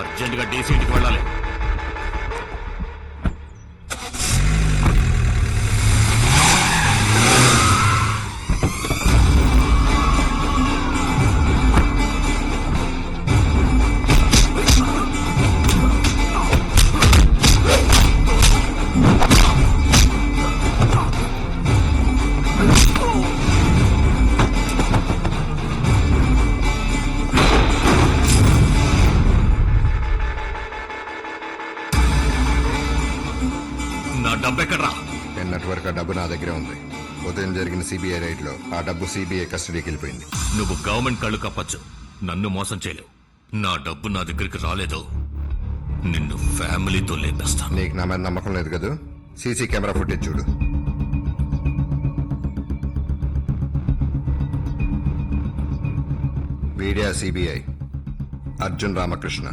అర్జెంటుగా డీసీ వెళ్ళాలి. సిబిఐ రైడ్లో ఆ డబ్బు సిబిఐ కస్టడీకి వెళ్ళిపోయింది. నువ్వు గవర్నమెంట్ కళ్ళు కప్పచ్చు. నన్ను మోసం చేయలేవు. నా డబ్బు నా దగ్గరికి రాలేదు. నిన్ను ఫ్యామిలీతో లేపేస్తాను. నీకు నా మీద నమ్మకం లేదు కదా? సీసీ కెమెరా ఫుటేజ్ చూడు. వీడియా సిబిఐ. అర్జున్ రామకృష్ణ.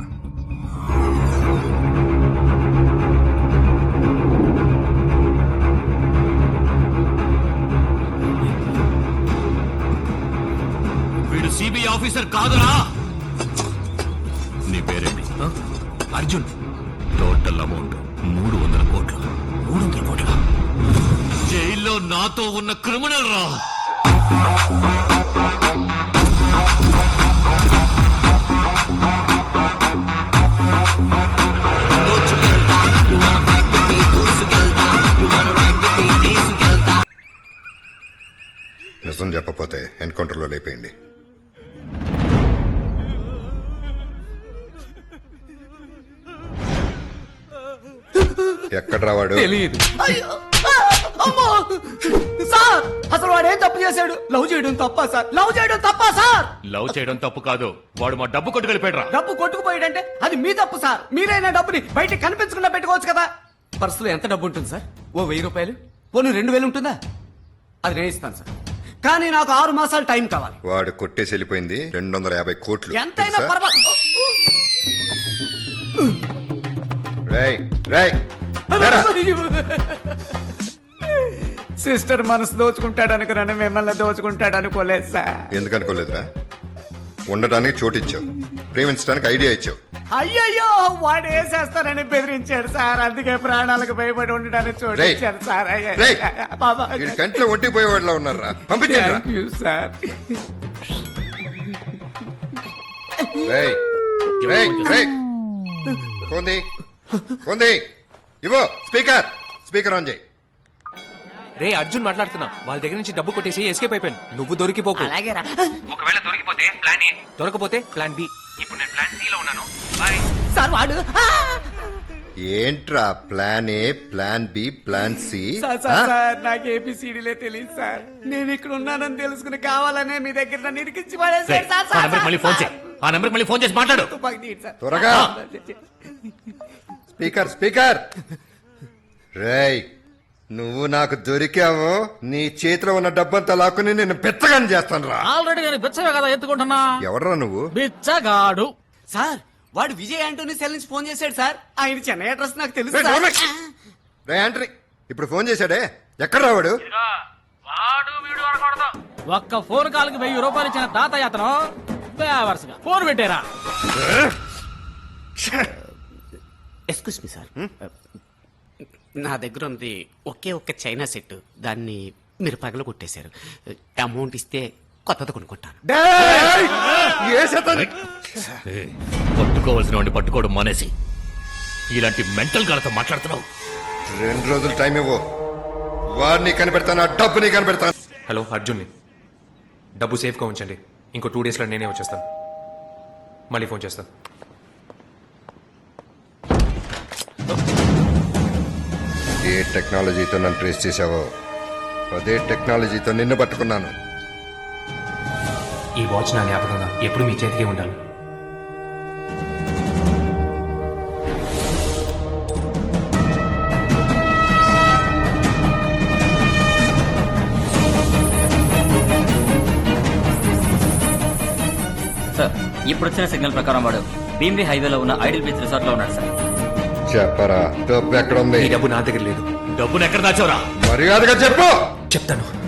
వీడు సిబిఐ ఆఫీసర్ కాదురా. నీ పేరేంటి? అర్జున్. టోటల్ అమౌంట్ మూడు వందల కోట్లు. మూడు వందల కోట్ల? జైల్లో నాతో ఉన్న క్రిమినల్ రా. నిజం చెప్పపోతే ఎన్కౌంటర్లో లేపేయండి. ఎక్కడ రావాడు? తెలియదు అయ్యో! ఆ! అమ్మో! సార్ అసలు వాడు ఏం తప్పు చేశాడు? లవ్ చేయడం తప్ప సార్? లవ్ చేయడం తప్ప సార్? లవ్ చేయడం తప్పు కాదు. వాడు మా డబ్బు కొట్టుకెళ్ళిపోయాడు డబ్బు కొట్టుకుపోయాడంటే అది మీ తప్పు సార్. మీరైనా డబ్బుని బయట కనిపించకుండా పెట్టుకోవచ్చు కదా. పర్సులో ఎంత డబ్బు ఉంటుంది సార్? ఓ వెయ్యి రూపాయలు? పోనీ రెండు వేలు ఉంటుందా? అది నేను ఇస్తాను సార్. కానీ నాకు ఆరు మాసాలు టైం కావాలి. వాడు కొట్టేసి వెళ్ళిపోయింది రెండు వందల యాభై కోట్లు. ఎంతైనా? పర్వాలేదు. రేయ్, రేయ్. సిస్టర్ మనసు దోచుకుంటాడు అనుకున్నాను మిమ్మల్ని దోచుకుంటాడు అనుకోలేదు సార్. ఎందుకు అనుకోలేదురా ఉండటానికి చోటు ఇచ్చావు ప్రేమించడానికి ఐడియా ఇచ్చావు. అయ్యయ్యో వాడు వేసేస్తానని బెదిరించాడు సార్. అందుకే ప్రాణాలకు భయపడి ఉండడానికి చోటు రేయ్, ఇచ్చాడు సార్. అయ్య, రేయ్, బాబా. వీడి కంట్లో ఒంటిపోయేవాడిలా ఉన్నారా పంపించండి సార్ రేయ్, రేయ్, రేయ్. కొంది కొంది ఇవో స్పీకర్. స్పీకర్ ఆన్ చేయి. రే అర్జున్ మాట్లాడుతున్నా. వాళ్ళ దగ్గర నుంచి డబ్బు కొట్టేసి ఎస్కేప్ అయిపోయాను. నువ్వు దొరికిపోకు. అలాగేరా. ఒకవేళ దొరికిపోతే ప్లాన్ ఏ. దొరకపోతే ప్లాన్ బి ఇప్పుడు నేను ప్లాన్ సి లో ఉన్నాను. బాయ్ సార్ వాడు. ఆ! ఏంట్రా plan A plan B plan C sir sir sir నాకు ఏపీసీడీలే తెలియదు సార్. నేను ఇక్కడ ఉన్నానని తెలుసుకుని కావాలనే మీ దగ్గర నన్ను ఇరికించి పడేశారు సార్ ఆ మళ్ళీ ఫోన్ చేయి. ఆ నెంబర్కి మళ్ళీ ఫోన్ చేసి మాట్లాడు. తుపాకీ తీయండి సార్. త్వరగా. Speaker speaker! రేయ్ నువ్వు నాకు దొరికావు నీ చేతిలో ఉన్న డబ్బంతా లాక్కుని నేను పెత్తగాని చేస్తాను రా ఆల్రెడీ నేను బిచ్చవే కదా ఎత్తుకుంటున్నా. ఎవడ్రా నువ్వు? బిచ్చగాడు. సార్ వాడు విజయ్ ఆంటోనీ సెల్ నుంచి ఫోన్ చేశాడు సార్. ఆయన చెన్నై అడ్రస్ నాకు తెలుసు సార్. రే యాంట్రీ ఇప్పుడు ఫోన్ చేశాడే? ఎక్కడ రావాడు ఒక్క ఫోన్ కాల్కి వెయ్యి రూపాయలు ఇచ్చిన అతను బేవర్స్గా. ఫోన్ పెట్టారా. ఎక్స్క్యూస్ మీ సార్ నా దగ్గర ఉంది ఒకే ఒక్క చైనా సెట్ దాన్ని మీరు పగల కొట్టేశారు అమౌంట్ ఇస్తే కొత్తది కొనుక్కుంటాను. పట్టుకోవాల్సిన వాడిని పట్టుకోవడం మానేసి ఇలాంటి మెంటల్ గాలతో మాట్లాడుతున్నావు. రెండు రోజులు టైం ఇవ్వు. వాడిని కనిపెడతాను ఆ డబ్బుని కనిపెడతాను? హలో అర్జున్ని. డబ్బు సేఫ్గా ఉంచండి. ఇంకో టూ డేస్లో నేనే వచ్చేస్తాను. మళ్ళీ ఫోన్ చేస్తాను. ఏ టెక్నాలజీతో నన్ను ట్రేస్ చేశావో అదే టెక్నాలజీతో నిన్ను పట్టుకున్నాను. ఈ వాచ్ నా జ్ఞాపకంగా ఎప్పుడు మీ చేతికే ఉండాలి. సార్ ఇప్పుడు వచ్చిన సిగ్నల్ ప్రకారం వాడు భీమ్లీ హైవేలో ఉన్న ఐడిల్ బీచ్ రిసార్ట్లో ఉన్నాడు సార్. చెప్పరా? డబ్బు ఎక్కడ ఉంది? డబ్బు నా దగ్గర లేదు. డబ్బును ఎక్కడ దాచావురా? మర్యాదగా చెప్పు! చెప్తాను.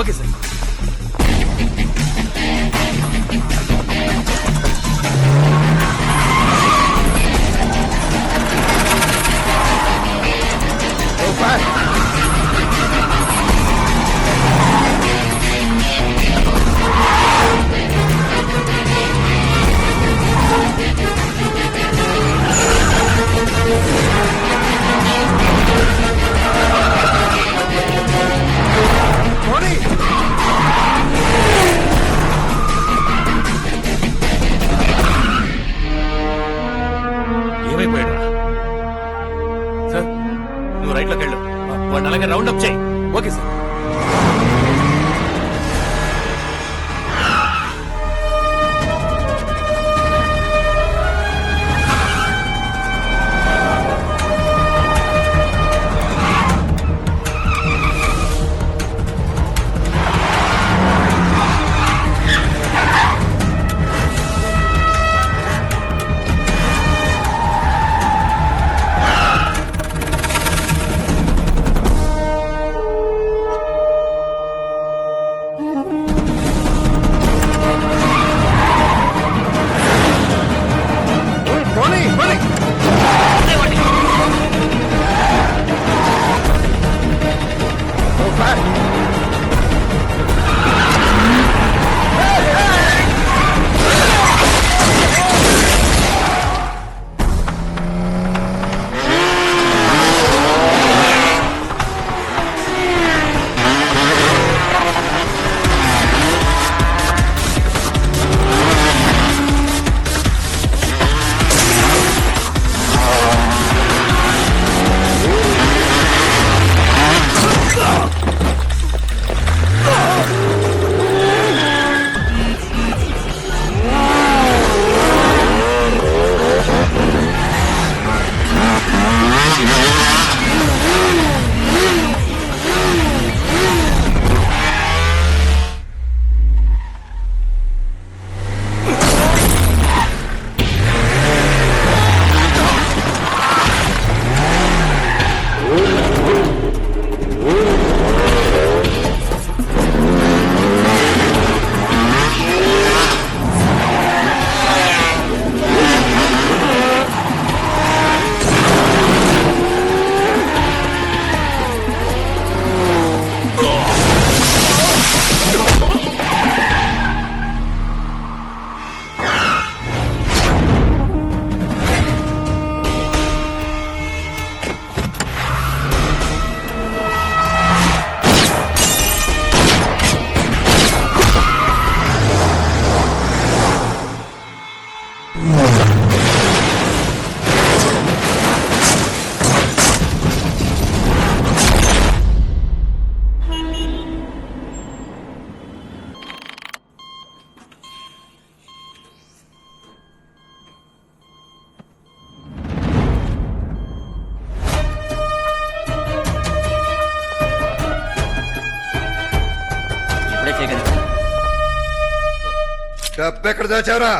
Okay sir. డబ్బు ఎక్కడ దాచారా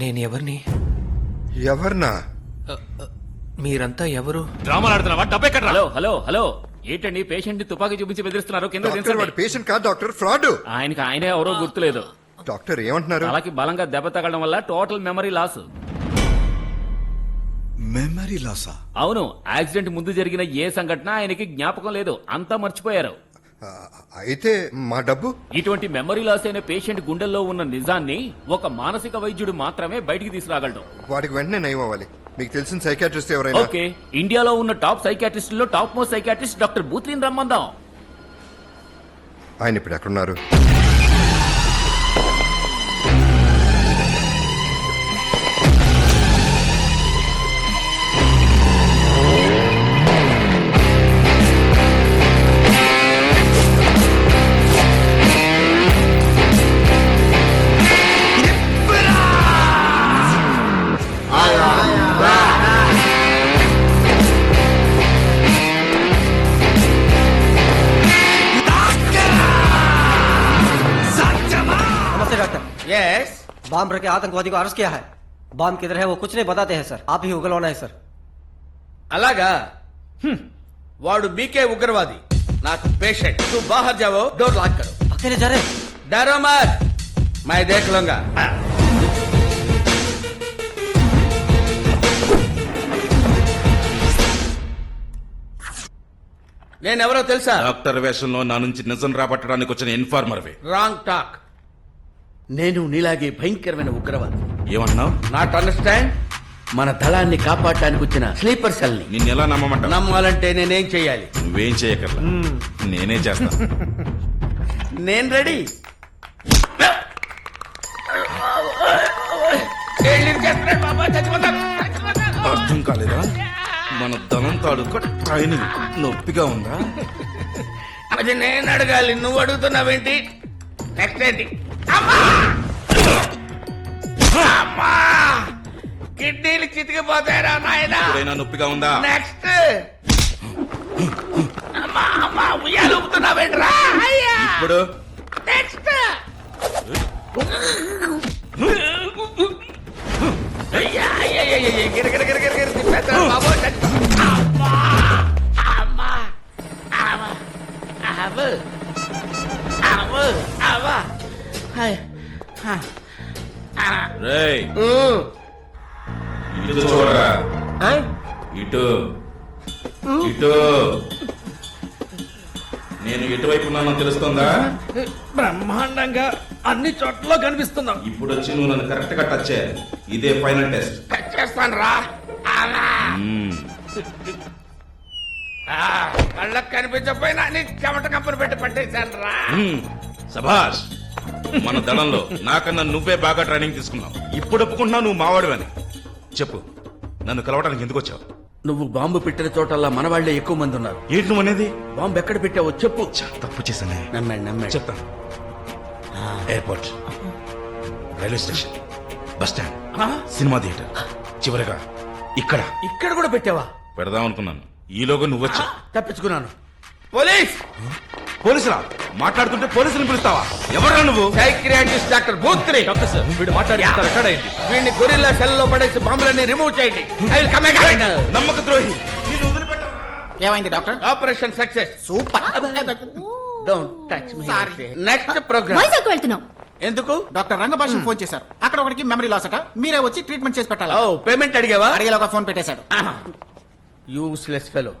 నేను ఎవరిని? ఎవరినా? మీరంతా ఎవరు? డ్రామాలు ఆడుతున్నావా? డబ్బు ఎక్కడ హలో హలో హలో. ఏంటండి పేషెంట్ని తుపాకీ చూపించి బెదిరిస్తున్నారు? కింద డాక్టర్ దించండి. వాడు పేషెంట్ కాదు డాక్టర్ ఫ్రాడ్. ఆయనకి ఆయనే ఎవరో గుర్తులేదు. డాక్టర్ ఏమంటున్నారు? తలకి బలంగా దెబ్బ తగలడం వల్ల టోటల్ మెమరీ లాస్. మెమరీ లాసా అవును యాక్సిడెంట్ ముందు జరిగిన ఏ సంఘటన ఆయనకి జ్ఞాపకం లేదు. అంతా మర్చిపోయారు. అయితే మా డబ్బు? ఇటువంటి మెమరీ లాస్ అయిన పేషెంట్ గుండెల్లో ఉన్న నిజాన్ని ఒక మానసిక వైద్యుడు మాత్రమే బయటికి తీసుకురాగలడు. వాడికి వెంటనే నయం అవ్వాలి. మీకు తెలిసిన సైకాట్రిస్ట్ ఎవరైనా? ఓకే ఇండియాలో ఉన్న టాప్ సైకాట్రిస్ట్లో టాప్ మోస్ట్ సైకాట్రిస్ట్ డాక్టర్ బూత్రిన్ రమ్మందాం. ఆయన ఇప్పుడు ఎక్కడున్నారు? बम रखे आतंकवादी को अरेस्ट किया है बम किधर है वो कुछ नहीं बताते हैं सर आप ही उगलवाना है सर అలాగా హ్మ్. వాడు బీకే ఉగ్రవాది నాకు పేషెంట్ तू बाहर जाओ डोर लॉक करो अकेले जा रहे हैं? डरो मत मैं देख लूंगा हाँ. నేనెవరో తెలుసా డాక్టర్ వేషంలో నా నుంచి నిజం రాబట్టడానికి వచ్చిన ఇన్ఫార్మర్వే రాంగ్ టాక్ నేను నీలాగే భయంకరమైన ఉగ్రవాది. ఏమన్నావు? నాట్ అండర్స్టాండ్ మన దళాన్ని కాపాడటానికి వచ్చిన స్లీపర్ సెల్ని నిన్ను ఎలా నమ్మమంటావు? నమ్మాలంటే నేనేం చేయాలి? నువ్వేం చేయకర్లా? నేనే చేస్తా. నేను రెడీ. అర్థం కాలేదా? మన ధనం తాలూకా ట్రైనింగ్. నొప్పిగా ఉందా? అది నేను అడగాలి. నువ్వు అడుగుతున్నావేంటి? నెక్స్ట్ ఏంటి? కిడ్నీలు చితికిపోతాయిరా నాయనా. ఎప్పుడైనా నొప్పిగా ఉందా? నెక్స్ట్! అమ్మా అమ్మా ఉయ్యాలు ఊపుతున్నావేంట్రా? అయ్యా! ఇప్పుడు? నెక్స్ట్! అయ్యా అయ్యా అయ్యా నేను ఎటువైపు ఉన్నానో తెలుస్తుందా? బ్రహ్మాండంగా అన్ని చోట్ల కనిపిస్తున్నాం ఇప్పుడు వచ్చి నువ్వు నన్ను కరెక్ట్గా టచ్ చేయాలి. ఇదే ఫైనల్ టెస్ట్. టచ్ చేస్తాను రా. కళ్ళకు కనిపించకపోయినా నీ చెమట కంపను పెట్టి పట్టేశాను రా. సభాష్ మన దళంలో నాకన్నా నువ్వే బాగా ట్రైనింగ్ తీసుకున్నావు. ఇప్పుడు ఒప్పుకుంటున్నావు నువ్వు మావాడివని. చెప్పు నన్ను కలవడానికి ఎందుకు వచ్చావు? నువ్వు బాంబు పెట్టిన చోటల్లా మన వాళ్ళే ఎక్కువ మంది ఉన్నారు. ఏంటి నువ్వు అనేది బాంబు ఎక్కడ పెట్టావో చెప్పు. తప్పు చేశానే. నమ్మాడు నమ్మాడు. చెప్తాను airport. Railway station. Bus stand. Cinema theatre. చివరగా ఇక్కడ. ఇక్కడ కూడా పెట్టావా? పెడదాం అనుకున్నాను. ఈలోగా నువ్వు వచ్చా తప్పించుకున్నాను. పోలీస్! పోలీసులా? మాట్లాడుతుంటే పోలీసుని పిలుస్తావా? ఎవరా నువ్వు? Psychiatrist doctor Bhutri doctor sir వీడు మాట్లాడి రికార్డ్ అయింది వీడిని గొరిల్లా సెల్లో పడేసి బాంబులన్నీ రిమూవ్ చేయండి. ఐ విల్ కమ్ అగైన్ నమ్మక ద్రోహి. ఏమైంది doctor? Operation success super. Don't touch me next program Vizag వెళ్తున్నాం. ఎందుకు? డాక్టర్ రంగభాష ఫోన్ చేశారు. అక్కడ ఒకరికి మెమరీ లాస్ అట. మీరే వచ్చి ట్రీట్మెంట్ చేసి పెట్టాలి? ఓ పేమెంట్ అడిగావా? అడిగేలోగా ఫోన్ పెట్టేశాడు. Useless fellow